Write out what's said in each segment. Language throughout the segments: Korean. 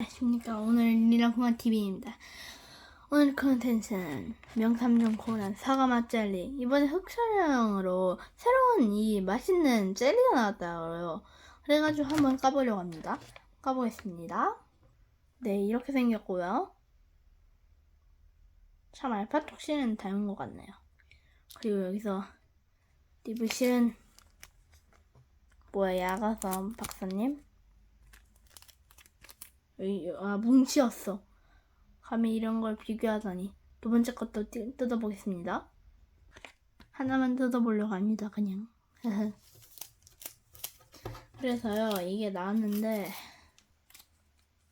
안녕하십니까 오늘 리라콩아 TV입니다. 오늘 컨텐츠는 명탐정 코난 사과 맛 젤리 이번에 흑촬영으로 새로운 이 맛있는 젤리가 나왔다고요. 그래가지고 한번 까보려고 합니다. 까보겠습니다. 네 이렇게 생겼고요. 참 알파톡신은 닮은 것 같네요. 그리고 여기서 리브실은 뭐야 야가섬 박사님? 아 뭉치였어. 감히 이런 걸 비교하다니. 두 번째 것도 뜯- 뜯어보겠습니다. 하나만 뜯어보려고 합니다. 그냥. 그래서요 이게 나왔는데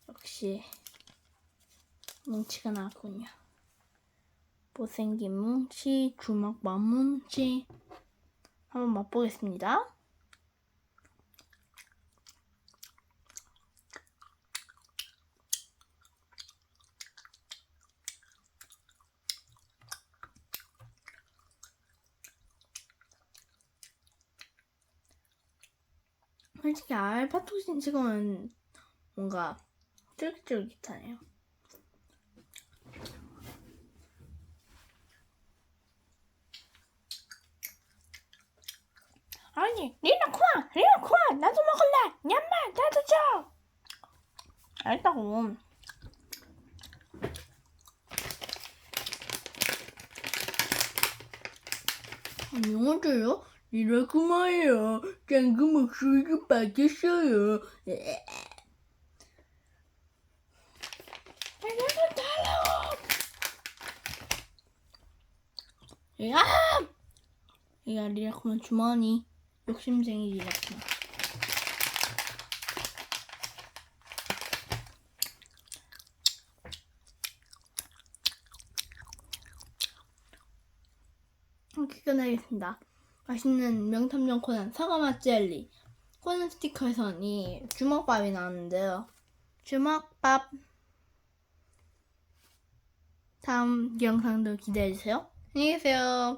역시 뭉치가 나왔군요. 못생긴 뭉치, 주먹 만뭉치 한번 맛보겠습니다. 솔직히 알파토신 지금은 뭔가 쫄깃쫄깃하네요. 아니, 리나 코아, 리나 코아, 나도 먹을래. 냠마, 나도 줘. 알다고. 안녕하세요. 리나 코아예요. 방금 목소리가 바뀌었어요. 안녕하세요, 달라고. 야! 이가 리라코만 주머니 욕심쟁이 리라코만 이렇게 끝내겠습니다 맛있는 명탐정 코난 사과맛 젤리. 코난 스티커에선 이 주먹밥이 나왔는데요. 주먹밥. 다음 영상도 기대해주세요. 안녕히 계세요